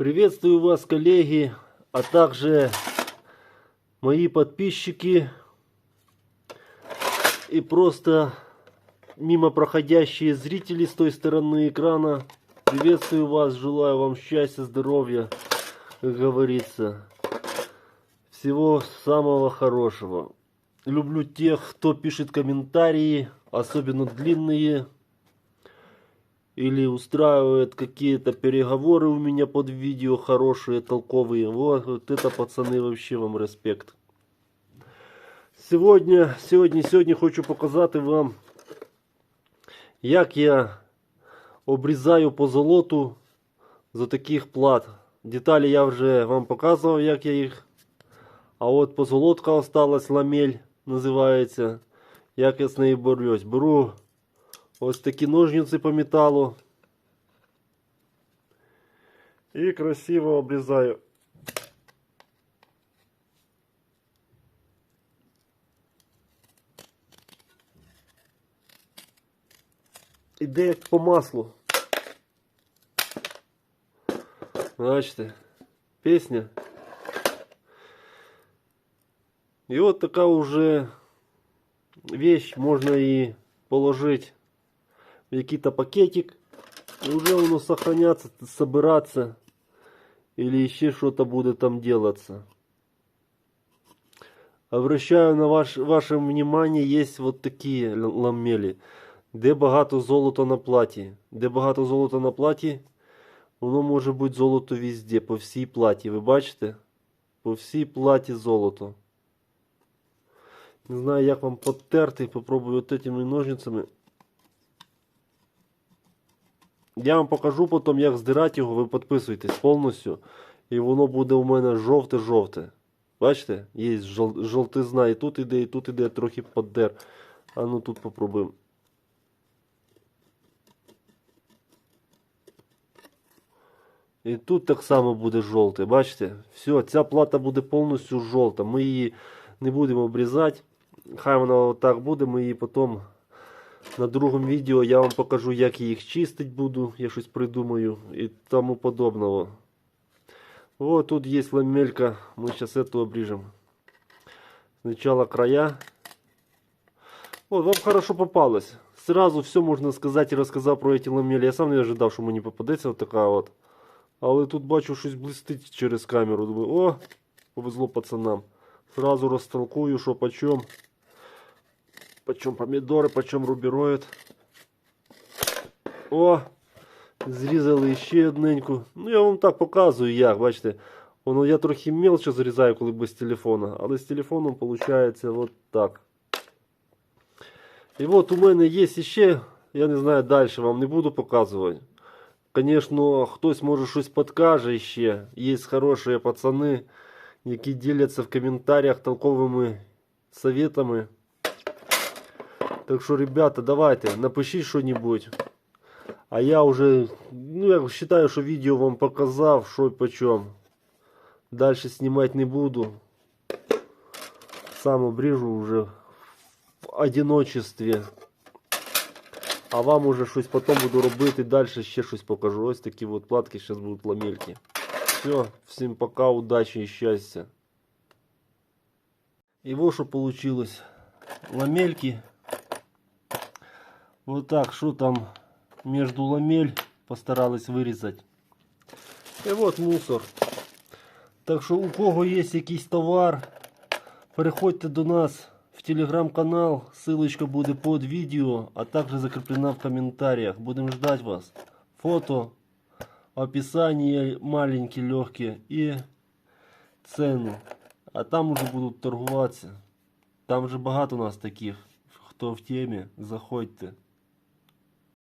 Приветствую вас, коллеги, а также мои подписчики и просто мимо проходящие зрители с той стороны экрана. Приветствую вас, желаю вам счастья, здоровья, как говорится. Всего самого хорошего. Люблю тех, кто пишет комментарии, особенно длинные, или устраивает какие-то переговоры у меня под видео хорошие, толковые. Вот, вот это, пацаны, вообще вам респект. Сьогодні, сьогодні, сьогодні хочу показати вам, як я обрізаю по золоту з таких плат. Деталі я вже вам показував, як я їх. А от позолотка осталась, ламель називається. Як я з нею борюсь. Беру ось такі ножниці по металу. І красиво обрізаю. Іде як по маслу. Бачите, пісня. І от така уже вещь можно и положить в какой-то пакетик. Уже воно сохраняться, собираться. Или еще что-то будет там делаться. Обращаю на ваш, ваше внимание, есть вот такие ламелі. Де багато золота на платі. Де багато золота на платі, воно може бути золото везде, по всій платі. Ви бачите? По всій платі золото. Не знаю, як вам подтерти, попробую от этими ножницями. Я вам покажу потім, як здирати його, ви підписуйтесь повністю. І воно буде у мене жовте-жовте. Бачите? Є жовтизна і тут іде, і тут іде трохи поддер. А ну тут попробуємо. І тут так само буде жовте, бачите? Все, ця плата буде повністю жовта. Ми її не будемо обрізати. Хай вона отак буде, ми її потім на другому відео я вам покажу, як я їх чистить буду, я щось придумаю і тому подобного. Вот тут есть ламелька, мы сейчас эту обрежем. Сначала края. Вот, вам хорошо попалось. Сразу все можно сказать и рассказав про эти ламели. Я сам не ожидав, що мені попадеться от така от. Але тут бачу щось блистить через камеру. Думаю, о, повезло пацанам. Сразу розтолкую, що почем. Почем помідори, почем рубіроїд. О! Зрізали ще одненьку. Ну я вам так показую як, бачите. Воно я трохи мелче зрізаю, коли без телефона. Але з телефоном виходить от так. І от у мене є ще, я не знаю, далі вам не буду показувати. Звісно, хтось може щось підкаже ще. Є хороші пацани, які діляться в коментарях толковими советами. Так що, ребята, давайте, напишіть що-нибудь. А я уже, ну я считаю, що відео вам показав, що і почем. Дальше снимать не буду. Сам обрежу уже в одиночестве. А вам уже щось потім буду робити, далі ще щось покажу. Ось такі от платки зараз будуть ламельки. Все, всім пока, удачі і щастя. І вот що получилось. Ламельки. Вот так, що там между ламель постарались вирізати. І от мусор. Так що у кого є якийсь товар, переходьте до нас в телеграм-канал. Ссылочка буде под відео, а також закреплена в комментариях. Будем ждать вас. Фото, описание маленькие, легкие и цену. А там уже будуть торгуватися. Там же багато нас таких. Хто в темі, заходьте.